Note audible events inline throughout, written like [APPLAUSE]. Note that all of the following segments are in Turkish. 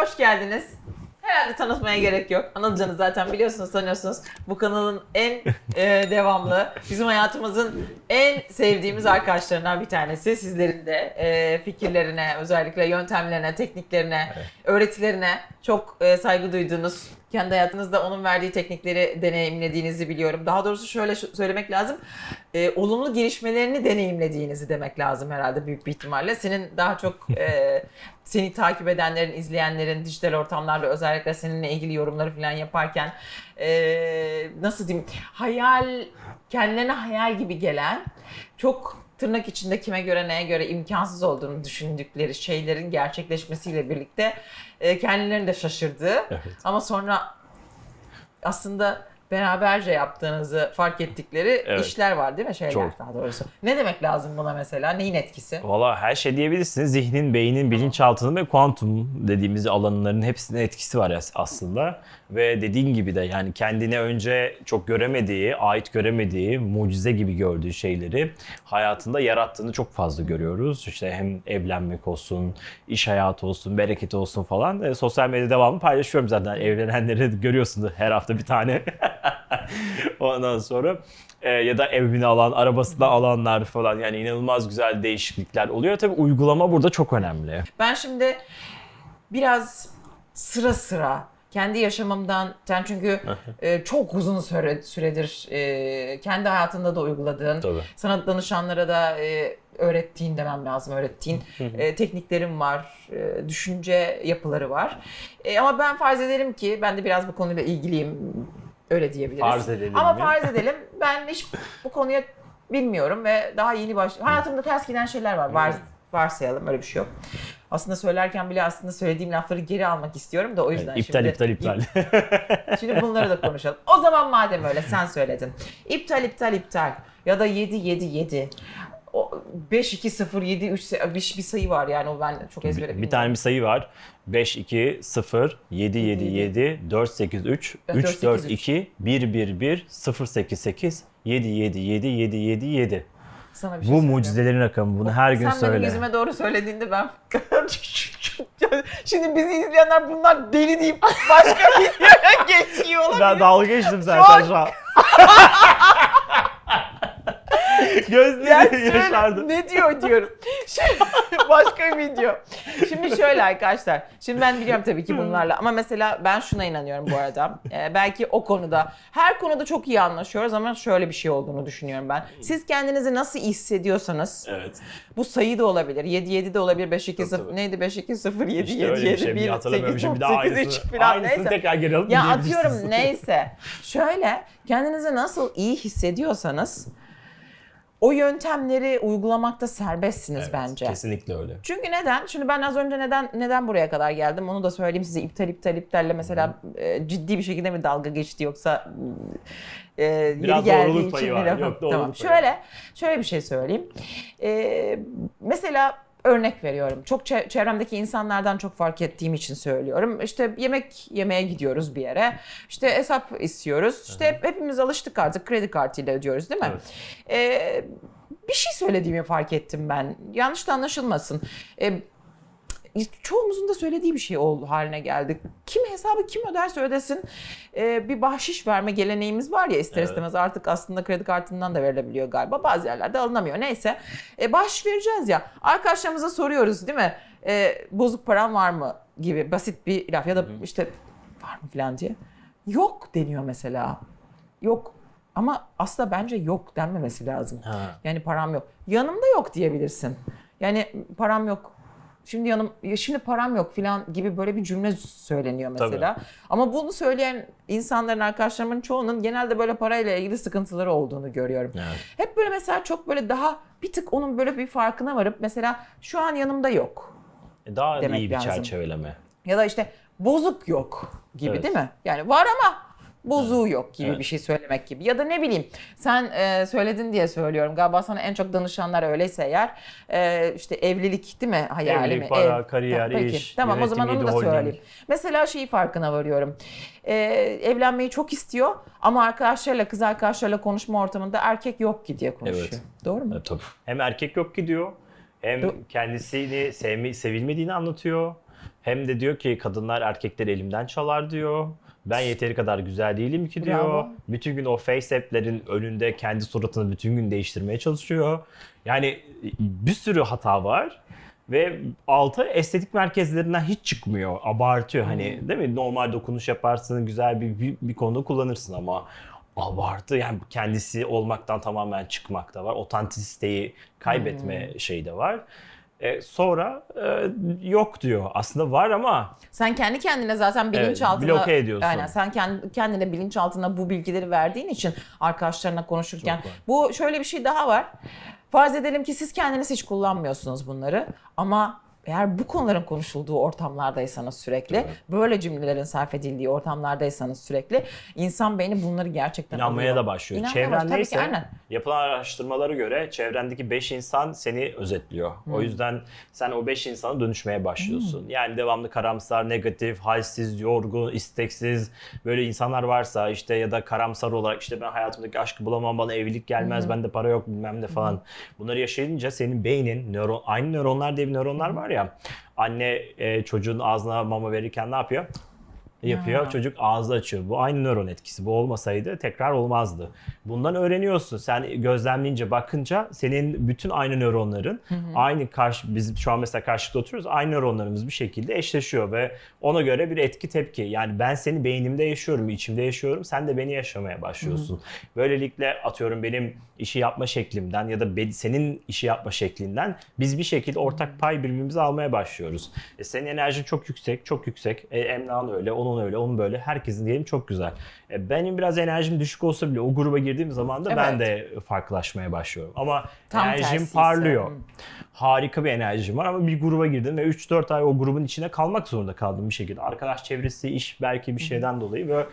hoş geldiniz. Herhalde tanıtmaya gerek yok. Anılcan'ı zaten biliyorsunuz, tanıyorsunuz. Bu kanalın en e, devamlı, bizim hayatımızın en sevdiğimiz arkadaşlarından bir tanesi. Sizlerin de e, fikirlerine, özellikle yöntemlerine, tekniklerine, öğretilerine çok e, saygı duyduğunuz, kendi hayatınızda onun verdiği teknikleri deneyimlediğinizi biliyorum. Daha doğrusu şöyle söylemek lazım. E, olumlu gelişmelerini deneyimlediğinizi demek lazım herhalde büyük bir ihtimalle. Senin daha çok e, [LAUGHS] seni takip edenlerin, izleyenlerin dijital ortamlarla özellikle seninle ilgili yorumları falan yaparken e, nasıl diyeyim hayal kendilerine hayal gibi gelen çok tırnak içinde kime göre neye göre imkansız olduğunu düşündükleri şeylerin gerçekleşmesiyle birlikte e, kendilerini de şaşırdığı Evet. ama sonra aslında beraberce yaptığınızı fark ettikleri Evet. işler var değil mi şeyler Çok. daha doğrusu. Ne demek lazım buna mesela? Neyin etkisi? Valla her şey diyebilirsiniz. Zihnin, beynin, bilinçaltının ve kuantum dediğimiz alanların hepsinin etkisi var as- aslında. Ve dediğin gibi de yani kendine önce çok göremediği, ait göremediği, mucize gibi gördüğü şeyleri hayatında yarattığını çok fazla görüyoruz. İşte hem evlenmek olsun, iş hayatı olsun, bereket olsun falan. E, sosyal medyada devamlı paylaşıyorum zaten. Evlenenleri görüyorsunuz her hafta bir tane. [LAUGHS] [LAUGHS] Ondan sonra e, ya da evini alan, arabasını alanlar falan yani inanılmaz güzel değişiklikler oluyor. Tabii uygulama burada çok önemli. Ben şimdi biraz sıra sıra kendi yaşamımdan sen çünkü e, çok uzun süre, süredir e, kendi hayatında da uyguladığın, Tabii. sana danışanlara da e, öğrettiğin demem lazım öğrettiğin e, tekniklerim var, e, düşünce yapıları var. E, ama ben farz edelim ki ben de biraz bu konuyla ilgiliyim. Öyle diyebiliriz. Farz edelim Ama mi? farz edelim ben hiç bu konuya bilmiyorum ve daha yeni baş hayatımda ters giden şeyler var. var varsayalım öyle bir şey yok. Aslında söylerken bile aslında söylediğim lafları geri almak istiyorum da o yüzden iptal, şimdi iptal iptal Şimdi bunları da konuşalım. O zaman madem öyle sen söyledin. İptal iptal iptal ya da 7 7 7. O 5 2 0 7 3 bir, bir sayı var yani o ben çok ezbere bir, bir bilmiyorum. tane bir sayı var. 5 2 0 7 7 7 4 8 3 Evet, 3 4, 4 8, 2 1 1 1 0 8 8 7 7 7 7 7 7. Sana bir Bu şey söyleyeyim. mucizelerin rakamı. Bunu her gün Sen benim söyle. yüzüme doğru söylediğinde ben [LAUGHS] Şimdi bizi izleyenler bunlar deli deyip başka bir yere [LAUGHS] geçiyor olabilir. Ben dalga geçtim zaten şu an. [LAUGHS] Gözleri [LAUGHS] yaşardı. ne diyor diyorum. [LAUGHS] Şimdi, başka bir video. Şimdi şöyle arkadaşlar. Şimdi ben biliyorum tabii ki bunlarla ama mesela ben şuna inanıyorum bu arada. Ee, belki o konuda her konuda çok iyi anlaşıyoruz ama şöyle bir şey olduğunu düşünüyorum ben. Siz kendinizi nasıl hissediyorsanız Evet. bu sayı da olabilir. 7 7 de olabilir. 5 2 Tabii, 0 tabii. neydi? 5 2 0 7 İşte 7 öyle bir 7 şey. 1 Bir hatırlamıyorum 8 şimdi bir daha 8 3 aynısını. falan Aynısını neyse. tekrar geri alıp Ya atıyorum neyse. Şöyle kendinizi nasıl iyi hissediyorsanız o yöntemleri uygulamakta serbestsiniz Evet, bence. Kesinlikle öyle. Çünkü neden? Şimdi ben az önce neden neden buraya kadar geldim onu da söyleyeyim size iptal iptal iptalle mesela e, ciddi bir şekilde mi dalga geçti yoksa e, yeri Biraz geldiği doğruluk için mi lafım? [LAUGHS] Yok, tamam. payı Şöyle şöyle bir şey söyleyeyim. E, mesela örnek veriyorum. Çok çe- çevremdeki insanlardan çok fark ettiğim için söylüyorum. İşte yemek yemeye gidiyoruz bir yere. İşte hesap istiyoruz. İşte hep, hepimiz alıştık artık kredi kartıyla ödüyoruz değil mi? Evet. E, bir şey söylediğimi fark ettim ben. Yanlış da anlaşılmasın. E, çoğumuzun da söylediği bir şey oldu haline geldi. Kim hesabı kim öderse ödesin e, bir bahşiş verme geleneğimiz var ya ister Evet. istemez artık aslında kredi kartından da verilebiliyor galiba. Bazı yerlerde alınamıyor. Neyse e, bahşiş vereceğiz ya arkadaşlarımıza soruyoruz değil mi? E, bozuk param var mı gibi basit bir laf ya da işte var mı falan diye. Yok deniyor mesela. Yok ama aslında bence yok denmemesi lazım. Ha. Yani param yok. Yanımda yok diyebilirsin. Yani param yok. Şimdi yanım ya şimdi param yok falan gibi böyle bir cümle söyleniyor mesela. Ama bunu söyleyen insanların arkadaşlarımın çoğunun genelde böyle parayla ilgili sıkıntıları olduğunu görüyorum. Evet. Hep böyle mesela çok böyle daha bir tık onun böyle bir farkına varıp mesela şu an yanımda yok. E, Daha Demek iyi bir lazım. çerçeveleme. Ya da işte bozuk yok gibi Evet. değil mi? Yani var ama bozuğu yok gibi Evet. bir şey söylemek gibi. Ya da ne bileyim sen e, söyledin diye söylüyorum. Galiba sana en çok danışanlar öyleyse eğer e, işte evlilik değil mi hayali Evlilik, mi? para, kariyer, Peki. iş, Tamam o zaman onu da holding. söyleyeyim. Mesela şeyi farkına varıyorum. E, evlenmeyi çok istiyor ama arkadaşlarıyla kız arkadaşlarıyla konuşma ortamında erkek yok ki diye konuşuyor. Evet. Doğru mu? Evet, tabii. Hem erkek yok gidiyor hem Do- kendisini sevme, sevilmediğini anlatıyor. Hem de diyor ki kadınlar erkekleri elimden çalar diyor. Ben yeteri kadar güzel değilim ki diyor. Bravo. Bütün gün o face app'lerin önünde kendi suratını bütün gün değiştirmeye çalışıyor. Yani bir sürü hata var. Ve altı estetik merkezlerinden hiç çıkmıyor. Abartıyor hani değil mi? Normal dokunuş yaparsın, güzel bir, bir, bir konuda kullanırsın ama abartı yani kendisi olmaktan tamamen çıkmak da var. Otantisiteyi kaybetme şeyi de var. E, sonra e, yok diyor. Aslında var ama Sen kendi kendine zaten bilinçaltına bloke ediyorsun. Aynen sen kendi, kendine bilinçaltına bu bilgileri verdiğin için arkadaşlarına konuşurken Çok var. bu şöyle bir şey daha var. Farz edelim ki siz kendiniz hiç kullanmıyorsunuz bunları ama eğer bu konuların konuşulduğu ortamlardaysanız sürekli, böyle cümlelerin sarf edildiği ortamlardaysanız sürekli insan beyni bunları gerçekten inanmaya alıyor. da başlıyor. İnanmaya Çevren ki, neyse aynen. yapılan araştırmalara göre çevrendeki 5 insan seni özetliyor. Hmm. O yüzden sen o 5 insana dönüşmeye başlıyorsun. Yani devamlı karamsar, negatif, halsiz, yorgun, isteksiz böyle insanlar varsa işte ya da karamsar olarak işte ben hayatımdaki aşkı bulamam, bana evlilik gelmez, bende para yok bilmem ne falan. Bunları yaşayınca senin beynin nöron aynı nöronlar diye bir nöronlar var ya. Anne e, çocuğun ağzına mama verirken ne yapıyor? Yapıyor. Ya. Çocuk ağzı açıyor. Bu aynı nöron etkisi. Bu olmasaydı tekrar olmazdı. Bundan öğreniyorsun. Sen gözlemleyince bakınca senin bütün aynı nöronların aynı karşı biz şu an mesela karşılıklı oturuyoruz. Aynı nöronlarımız bir şekilde eşleşiyor ve ona göre bir etki tepki. Yani ben seni beynimde yaşıyorum, içimde yaşıyorum. Sen de beni yaşamaya başlıyorsun. Böylelikle atıyorum benim işi yapma şeklimden ya da senin işi yapma şeklinden biz bir şekilde ortak pay birbirimize almaya başlıyoruz. E senin enerjin çok yüksek, çok yüksek. E, Emrah'ın öyle, onun öyle, onun böyle. Herkesin diyelim çok güzel. E, benim biraz enerjim düşük olsa bile o gruba girdiğim zaman da ben de farklılaşmaya başlıyorum. Ama Tam enerjim tersi ise, parlıyor. hı. Harika bir enerjim var ama bir gruba girdim ve 3-4 ay o grubun içine kalmak zorunda kaldım bir şekilde. Arkadaş çevresi, iş belki bir şeyden dolayı ve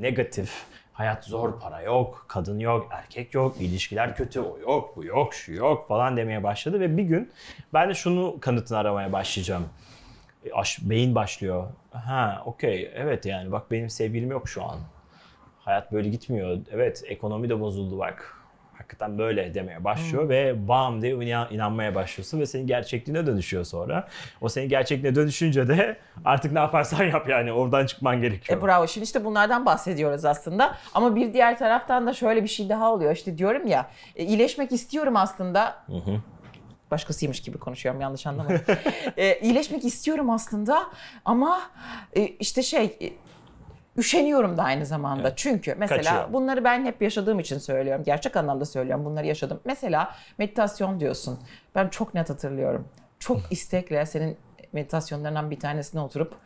negatif. Hayat zor, para yok, kadın yok, erkek yok, ilişkiler kötü, o yok, bu yok, şu yok falan demeye başladı ve bir gün ben de şunu kanıtını aramaya başlayacağım. E, Aş, beyin başlıyor. Ha, okey, evet yani bak benim sevgilim yok şu an. Hayat böyle gitmiyor. Evet, ekonomi de bozuldu bak. Hakikaten böyle demeye başlıyor ve bam diye inan- inanmaya başlıyorsun ve senin gerçekliğine dönüşüyor sonra. O senin gerçekliğine dönüşünce de artık ne yaparsan yap yani oradan çıkman gerekiyor. E bravo. Şimdi işte bunlardan bahsediyoruz aslında. Ama bir diğer taraftan da şöyle bir şey daha oluyor. İşte diyorum ya e, iyileşmek istiyorum aslında. Başkasıymış gibi konuşuyorum yanlış anlama. [LAUGHS] e, iyileşmek istiyorum aslında ama e, işte şey e, üşeniyorum da aynı zamanda. Çünkü mesela Kaçıyor. bunları ben hep yaşadığım için söylüyorum. Gerçek anlamda söylüyorum. Bunları yaşadım. Mesela meditasyon diyorsun. Ben çok net hatırlıyorum. Çok [LAUGHS] istekle senin meditasyonlarından bir tanesine oturup "Uf,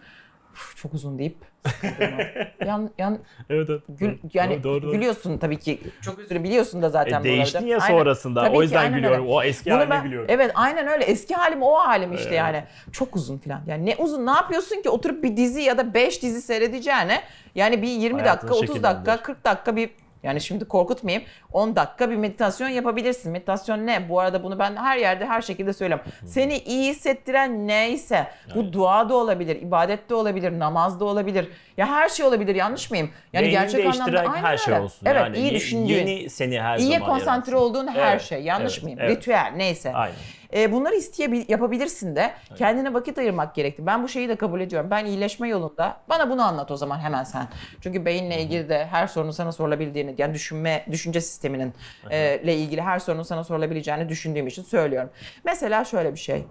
çok uzun deyip [LAUGHS] yan, yan, Evet, evet. gül, yani Doğru, doğru. gülüyorsun tabii ki. Çok özür biliyorsun da zaten. E, değiştin ya Aynen. sonrasında. Tabii o ki, yüzden aynen gülüyorum. öyle. O eski Bunu haline ben- gülüyorum. Evet aynen öyle. Eski halim o halim işte Evet. yani. Çok uzun falan. Yani ne uzun ne yapıyorsun ki oturup bir dizi ya da 5 dizi seyredeceğine yani bir 20 Hayatını dakika 30 dakika şekillendir. 40 dakika bir yani şimdi korkutmayayım 10 dakika bir meditasyon yapabilirsin. Meditasyon ne? Bu arada bunu ben her yerde her şekilde söylüyorum. Seni iyi hissettiren neyse bu dua da olabilir, ibadet de olabilir, namaz da olabilir. Ya her şey olabilir yanlış mıyım? Yani Beynini gerçek anlamda aynen her şey öyle. olsun. Evet yani iyi düşündüğün. Yeni seni her İyiye zaman konsantre yaratsın. olduğun her Evet, şey. Yanlış evet, mıyım? evet. Ritüel neyse. Aynen. E, bunları isteyebil yapabilirsin de kendine vakit ayırmak gerekti. Ben bu şeyi de kabul ediyorum. Ben iyileşme yolunda bana bunu anlat o zaman hemen sen. Çünkü beyinle ilgili de her sorunun sana sorulabildiğini yani düşünme düşünce sisteminin e, ile ilgili her sorunun sana sorulabileceğini düşündüğüm için söylüyorum. Mesela şöyle bir şey.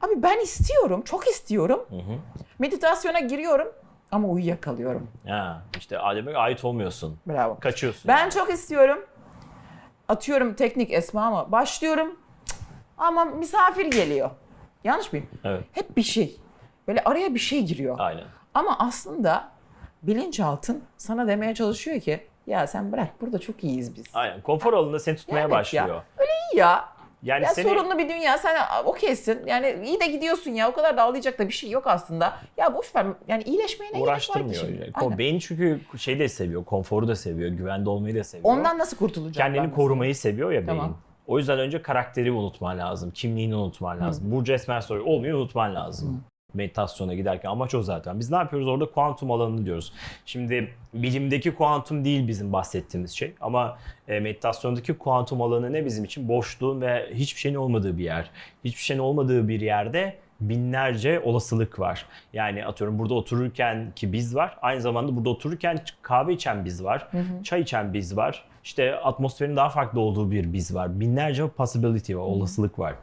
Abi ben istiyorum, çok istiyorum. Meditasyona giriyorum ama uyuyakalıyorum. Ha, işte Adem'e ait olmuyorsun. Bravo. Kaçıyorsun. Ben çok istiyorum. Atıyorum teknik esmamı. Başlıyorum. Ama misafir geliyor. Yanlış mıyım? Evet. Hep bir şey. Böyle araya bir şey giriyor. Aynen. Ama aslında bilinçaltın sana demeye çalışıyor ki ya sen bırak burada çok iyiyiz biz. Aynen. Konfor alanında seni tutmaya Evet ya. başlıyor. İyi ya. Yani Ya seni sorunlu bir dünya sen okeysin. Yani iyi de gidiyorsun ya. O kadar da ağlayacak da bir şey yok aslında. Ya boş ver. Yani iyileşmeye ne gerek var ki uğraştırmıyor. şimdi? Beyin çünkü şeyi de seviyor, konforu da seviyor, güvende olmayı da seviyor. Ondan nasıl kurtulacağım? Kendini korumayı seviyor ya beyin. Tamam. O yüzden önce karakteri unutman lazım, kimliğini unutman lazım. Burcu Esmer soruyu olmuyor unutman lazım. Meditasyona giderken amaç o zaten. Biz ne yapıyoruz orada? Kuantum alanını diyoruz. Şimdi bilimdeki kuantum değil bizim bahsettiğimiz şey. Ama e, meditasyondaki kuantum alanı ne bizim için? Boşluğun ve hiçbir şeyin olmadığı bir yer. Hiçbir şeyin olmadığı bir yerde binlerce olasılık var. Yani atıyorum burada otururken ki biz var. Aynı zamanda burada otururken kahve içen biz var. Çay içen biz var. İşte atmosferin daha farklı olduğu bir biz var. Binlerce possibility var, olasılık var.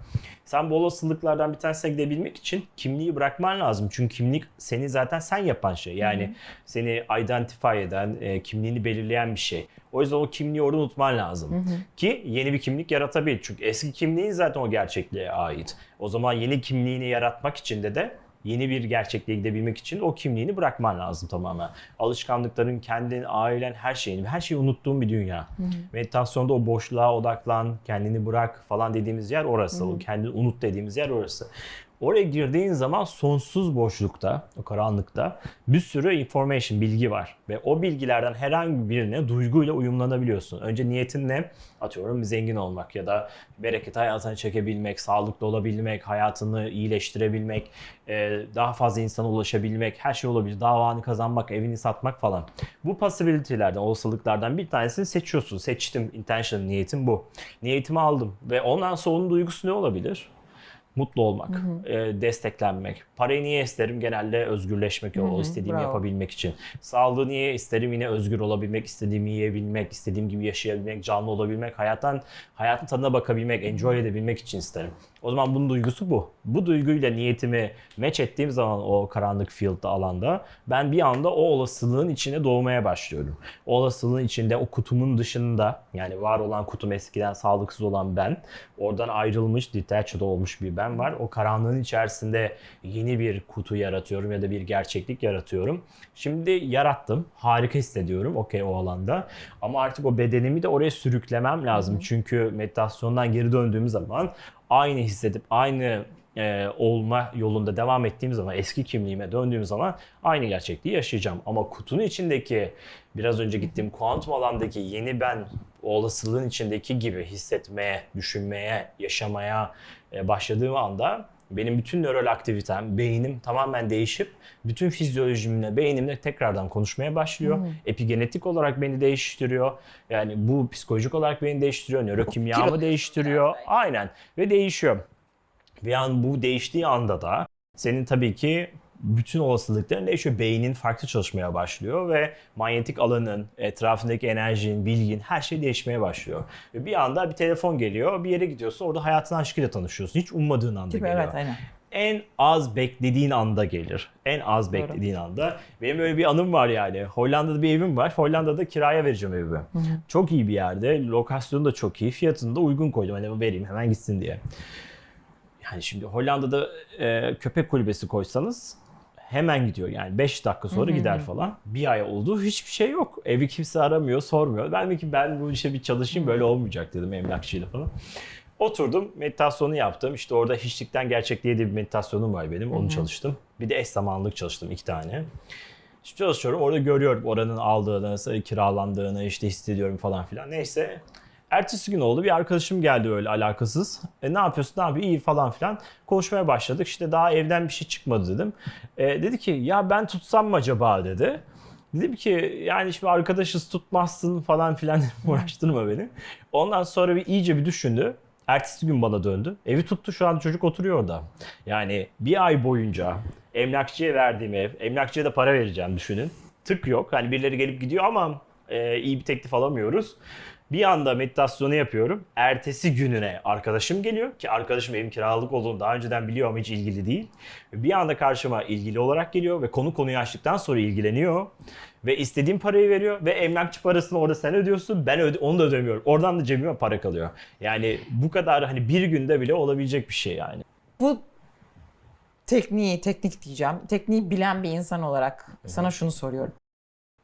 Sen bu olasılıklardan bir tanesine gidebilmek için kimliği bırakman lazım. Çünkü kimlik seni zaten sen yapan şey. Yani seni identify eden, e, kimliğini belirleyen bir şey. O yüzden o kimliği orada unutman lazım. Ki yeni bir kimlik yaratabil. Çünkü eski kimliğin zaten o gerçekliğe ait. O zaman yeni kimliğini yaratmak için de de yeni bir gerçekliğe gidebilmek için o kimliğini bırakman lazım tamamen. Alışkanlıkların, kendin, ailen, her şeyini, her şeyi unuttuğun bir dünya. Meditasyonda o boşluğa odaklan, kendini bırak falan dediğimiz yer orası. O kendini unut dediğimiz yer orası. Oraya girdiğin zaman sonsuz boşlukta, o karanlıkta bir sürü information, bilgi var. Ve o bilgilerden herhangi birine duyguyla uyumlanabiliyorsun. Önce niyetin ne? Atıyorum zengin olmak ya da bereket hayatına çekebilmek, sağlıklı olabilmek, hayatını iyileştirebilmek, e, daha fazla insana ulaşabilmek, her şey olabilir. Davanı kazanmak, evini satmak falan. Bu possibility'lerden, olasılıklardan bir tanesini seçiyorsun. Seçtim, intention, niyetim bu. Niyetimi aldım ve ondan sonra onun duygusu ne olabilir? Mutlu olmak, e, desteklenmek. Parayı niye isterim? Genelde özgürleşmek, o istediğimi bravo. yapabilmek için. Sağlığı niye isterim? Yine özgür olabilmek, istediğimi yiyebilmek, istediğim gibi yaşayabilmek, canlı olabilmek, hayattan hayatın tadına bakabilmek, enjoy edebilmek için isterim. O zaman bunun duygusu bu. Bu duyguyla niyetimi match ettiğim zaman o karanlık field'da alanda ben bir anda o olasılığın içine doğmaya başlıyorum. O olasılığın içinde o kutumun dışında yani var olan kutum eskiden sağlıksız olan ben oradan ayrılmış detached olmuş bir ben var. O karanlığın içerisinde yeni bir kutu yaratıyorum ya da bir gerçeklik yaratıyorum. Şimdi yarattım. Harika hissediyorum. Okey o alanda. Ama artık o bedenimi de oraya sürüklemem lazım. Çünkü meditasyondan geri döndüğüm zaman aynı hissedip aynı e, olma yolunda devam ettiğim zaman eski kimliğime döndüğüm zaman aynı gerçekliği yaşayacağım. Ama kutunun içindeki biraz önce gittiğim kuantum alandaki yeni ben olasılığın içindeki gibi hissetmeye, düşünmeye, yaşamaya e, başladığım anda benim bütün nöral aktivitem, beynim tamamen değişip bütün fizyolojimle, beynimle tekrardan konuşmaya başlıyor. Epigenetik olarak beni değiştiriyor. Yani bu psikolojik olarak beni değiştiriyor. Nörokimyamı değiştiriyor. Aynen. Ve değişiyor. Ve yani bu değiştiği anda da senin tabii ki bütün olasılıkların değişiyor. Beynin farklı çalışmaya başlıyor ve manyetik alanın, etrafındaki enerjin, bilgin her şey değişmeye başlıyor. Ve bir anda bir telefon geliyor, bir yere gidiyorsun, orada hayatın aşkıyla tanışıyorsun. Hiç ummadığın anda Değil geliyor. Evet aynen. En az beklediğin anda gelir. En az beklediğin anda. Benim öyle bir anım var yani. Hollanda'da bir evim var. Hollanda'da kiraya vereceğim evimi. Çok iyi bir yerde. Lokasyonu da çok iyi. Fiyatını da uygun koydum. Hani vereyim hemen gitsin diye. Yani şimdi Hollanda'da e, köpek kulübesi koysanız hemen gidiyor yani 5 dakika sonra gider falan. Bir ay oldu hiçbir şey yok. Evi kimse aramıyor, sormuyor. Ben de ki ben bu işe bir çalışayım böyle olmayacak dedim emlakçıyla falan. Oturdum, meditasyonu yaptım. İşte orada hiçlikten gerçekliğe diye bir meditasyonum var benim. Onu çalıştım. Bir de eş zamanlılık çalıştım iki tane. Şimdi çalışıyorum. Orada görüyorum oranın aldığını, kiralandığını işte hissediyorum falan filan. Neyse. Ertesi gün oldu. Bir arkadaşım geldi öyle alakasız. E, ne yapıyorsun? Yapıyor? İyi falan filan. Konuşmaya başladık. İşte daha evden bir şey çıkmadı dedim. E, dedi ki ya ben tutsam mı acaba dedi. Dedim ki yani şimdi arkadaşız tutmazsın falan filan [LAUGHS] uğraştırma beni. Ondan sonra bir iyice bir düşündü. Ertesi gün bana döndü. Evi tuttu şu an çocuk oturuyor orada. Yani bir ay boyunca emlakçıya verdiğim ev, emlakçıya da para vereceğim düşünün. Tık yok. Hani birileri gelip gidiyor ama e, iyi bir teklif alamıyoruz. Bir anda meditasyonu yapıyorum. Ertesi gününe arkadaşım geliyor ki arkadaşım evim kiralık olduğunu daha önceden biliyor ama hiç ilgili değil. Bir anda karşıma ilgili olarak geliyor ve konu konuyu açtıktan sonra ilgileniyor. Ve istediğim parayı veriyor ve emlakçı parasını orada sen ödüyorsun. Ben öde onu da ödemiyorum. Oradan da cebime para kalıyor. Yani bu kadar hani bir günde bile olabilecek bir şey yani. Bu tekniği, teknik diyeceğim. Tekniği bilen bir insan olarak sana şunu soruyorum.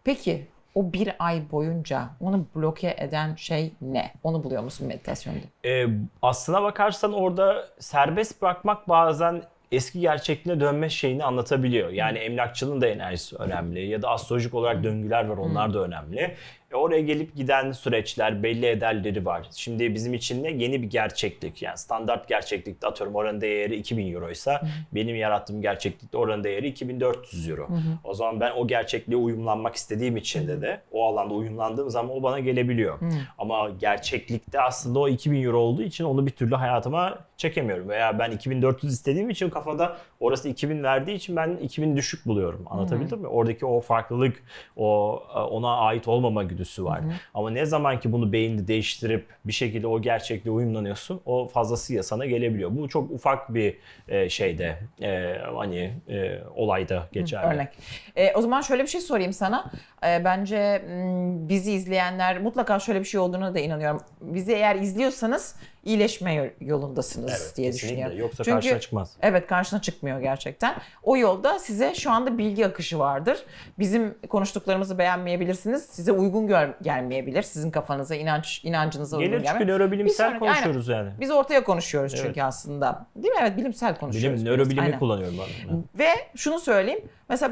Peki o bir ay boyunca onu bloke eden şey ne? Onu buluyor musun meditasyonda? Ee, aslına bakarsan orada serbest bırakmak bazen eski gerçekliğine dönme şeyini anlatabiliyor. Yani emlakçının da enerjisi önemli ya da astrolojik olarak döngüler var onlar da önemli. E oraya gelip giden süreçler, belli ederleri var. Şimdi bizim için ne? Yeni bir gerçeklik. Yani standart gerçeklikte atıyorum oranın değeri 2000 euroysa benim yarattığım gerçeklikte oranın değeri 2400 euro. O zaman ben o gerçekliğe uyumlanmak istediğim için de de o alanda uyumlandığım zaman o bana gelebiliyor. Ama gerçeklikte aslında o 2000 euro olduğu için onu bir türlü hayatıma çekemiyorum. Veya ben 2400 istediğim için kafada orası 2000 verdiği için ben 2000 düşük buluyorum. Anlatabildim mi? Oradaki o farklılık, o e, ona ait olmama güdüsü var. Ama ne zaman ki bunu beyinde değiştirip bir şekilde o gerçekliğe uyumlanıyorsun, o fazlasıyla sana gelebiliyor. Bu çok ufak bir e, şeyde e, hani olayda geçerli. Örnek. E, o zaman şöyle bir şey sorayım sana. E, bence bizi izleyenler mutlaka şöyle bir şey olduğuna da inanıyorum. Bizi eğer izliyorsanız iyileşme yo- yolundasınız Evet, diye kesinlikle. düşünüyorum. Yoksa Çünkü- karşına çıkmaz. Evet karşına çıkmıyor gerçekten. O yolda size şu anda bilgi akışı vardır. Bizim konuştuklarımızı beğenmeyebilirsiniz. Size uygun gör- gelmeyebilir. Sizin kafanıza, inanç inancınıza uygun Gelir çünkü gelmeyebilir. nörobilimsel Bir sonraki- konuşuyoruz yani. Biz ortaya konuşuyoruz çünkü Evet. aslında. Değil mi? Evet bilimsel konuşuyoruz. Bilim, nörobilimi Aynen. kullanıyorum ben. Ve şunu söyleyeyim. Mesela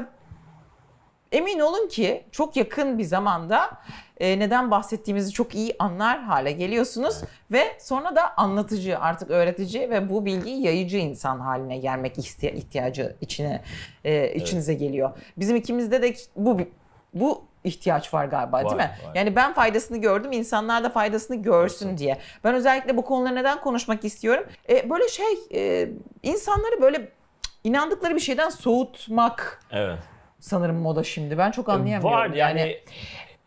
emin olun ki çok yakın bir zamanda e, neden bahsettiğimizi çok iyi anlar hale geliyorsunuz ve sonra da anlatıcı, artık öğretici ve bu bilgiyi yayıcı insan haline gelmek ihtiya- ihtiyacı içine e, içinize geliyor. Bizim ikimizde de bu bu ihtiyaç var galiba değil Var, mi? var. Yani ben faydasını gördüm, insanlar da faydasını görsün diye. Ben özellikle bu konuları neden konuşmak istiyorum? E, böyle şey, e, insanları böyle inandıkları bir şeyden soğutmak Evet. sanırım moda şimdi. Ben çok anlayamıyorum. Var yani,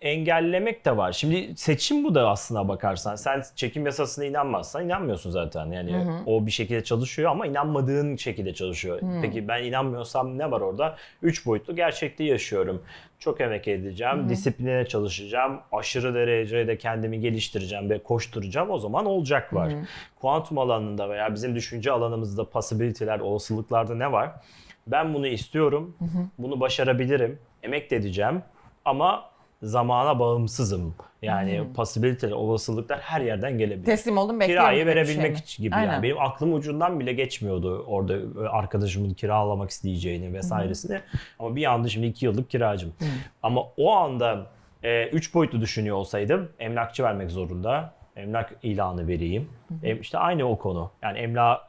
engellemek de var. Şimdi seçim bu da aslına bakarsan. Sen çekim yasasına inanmazsan inanmıyorsun zaten. Yani o bir şekilde çalışıyor ama inanmadığın şekilde çalışıyor. Peki ben inanmıyorsam ne var orada? Üç boyutlu gerçekliği yaşıyorum. Çok emek edeceğim, disipline çalışacağım, aşırı derecede kendimi geliştireceğim ve koşturacağım. O zaman olacak var. Kuantum alanında veya bizim düşünce alanımızda possibility'ler, olasılıklarda ne var? Ben bunu istiyorum, bunu başarabilirim, emek de edeceğim ama zamana bağımsızım. Yani possibility'ler, olasılıklar her yerden gelebilir. teslim oldum bekliyorum. Kirayı bir verebilmek şey gibi Aynen. yani. Benim aklım ucundan bile geçmiyordu orada e, arkadaşımın kiralamak isteyeceğini vesairesini. Ama bir anda şimdi iki yıllık kiracım. Ama o anda e, üç boyutlu düşünüyor olsaydım emlakçı vermek zorunda. Emlak ilanı vereyim. Em, işte aynı o konu. Yani emlak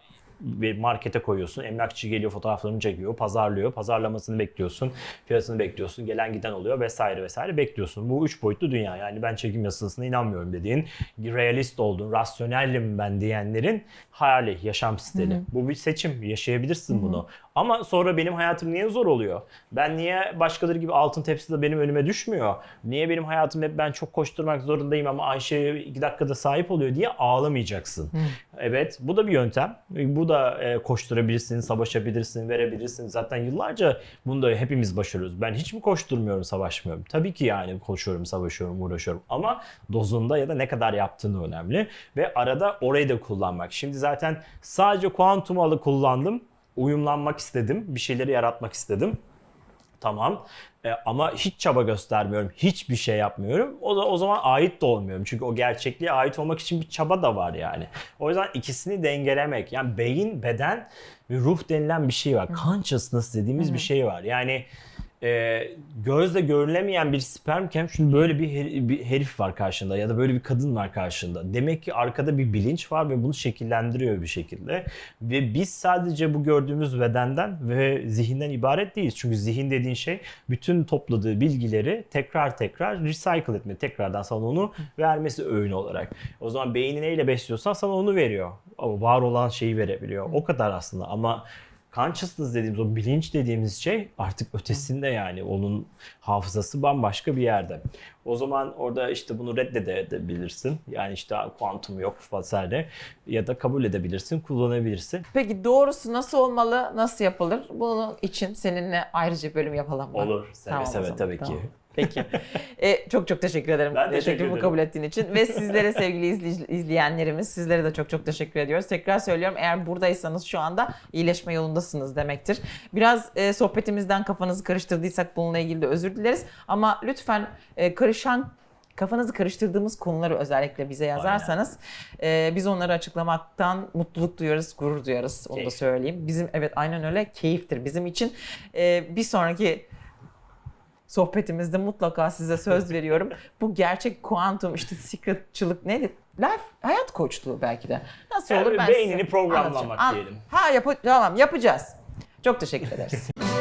bir markete koyuyorsun. Emlakçı geliyor fotoğraflarını çekiyor, pazarlıyor. Pazarlamasını bekliyorsun. Fiyatını bekliyorsun. Gelen giden oluyor vesaire vesaire bekliyorsun. Bu üç boyutlu dünya. Yani ben çekim yasasına inanmıyorum dediğin, realist olduğun, rasyonelim ben diyenlerin hayali, yaşam stili. Bu bir seçim. Yaşayabilirsin bunu. Ama sonra benim hayatım niye zor oluyor? Ben niye başkaları gibi altın tepside benim önüme düşmüyor? Niye benim hayatım hep ben çok koşturmak zorundayım ama Ayşe iki dakikada sahip oluyor diye ağlamayacaksın. Evet bu da bir yöntem. Bu da e, koşturabilirsin, savaşabilirsin, verebilirsin. Zaten yıllarca bunu da hepimiz başarıyoruz. Ben hiç mi koşturmuyorum, savaşmıyorum? Tabii ki yani koşuyorum, savaşıyorum, uğraşıyorum. Ama dozunda ya da ne kadar yaptığını önemli. Ve arada orayı da kullanmak. Şimdi zaten sadece kuantum alı kullandım. Uyumlanmak istedim. Bir şeyleri yaratmak istedim. Tamam. E, ama hiç çaba göstermiyorum. Hiçbir şey yapmıyorum. O da o zaman ait de olmuyorum. Çünkü o gerçekliğe ait olmak için bir çaba da var yani. O yüzden ikisini dengelemek. Yani beyin, beden ve ruh denilen bir şey var. Consciousness dediğimiz bir şey var. Yani e, gözle görülemeyen bir spermken şimdi böyle bir, her- bir herif var karşında ya da böyle bir kadın var karşında. Demek ki arkada bir bilinç var ve bunu şekillendiriyor bir şekilde. Ve biz sadece bu gördüğümüz bedenden ve zihinden ibaret değiliz. Çünkü zihin dediğin şey bütün topladığı bilgileri tekrar tekrar recycle etme, tekrardan sana onu vermesi öğün olarak. O zaman beyni neyle besliyorsan sana onu veriyor. Ama var olan şeyi verebiliyor. O kadar aslında ama consciousness dediğimiz o bilinç dediğimiz şey artık ötesinde yani onun hafızası bambaşka bir yerde. O zaman orada işte bunu reddedebilirsin. Yani işte kuantum yok vesaire ya da kabul edebilirsin, kullanabilirsin. Peki doğrusu nasıl olmalı, nasıl yapılır? Bunun için seninle ayrıca bölüm yapalım mı? Olur. Seve Tamam seve tabii tamam. ki. Peki. E, çok çok teşekkür ederim. Ben teşekkür Teklifimi ederim. kabul ettiğin için. Ve sizlere sevgili izley- izleyenlerimiz, sizlere de çok çok teşekkür ediyoruz. Tekrar söylüyorum eğer buradaysanız şu anda iyileşme yolundasınız demektir. Biraz e, sohbetimizden kafanızı karıştırdıysak bununla ilgili de özür dileriz. Ama lütfen e, karışan kafanızı karıştırdığımız konuları özellikle bize yazarsanız e, biz onları açıklamaktan mutluluk duyarız, gurur duyarız. Onu da Keyif. söyleyeyim. Bizim evet aynen öyle keyiftir bizim için. E, bir sonraki sohbetimizde mutlaka size söz [LAUGHS] veriyorum. Bu gerçek kuantum işte secretçılık neydi? Life, hayat koçluğu belki de. Nasıl olur Yani ben beynini programlamak anlatacağım. Diyelim. Ha yap tamam yapacağız. Çok teşekkür ederiz. [LAUGHS]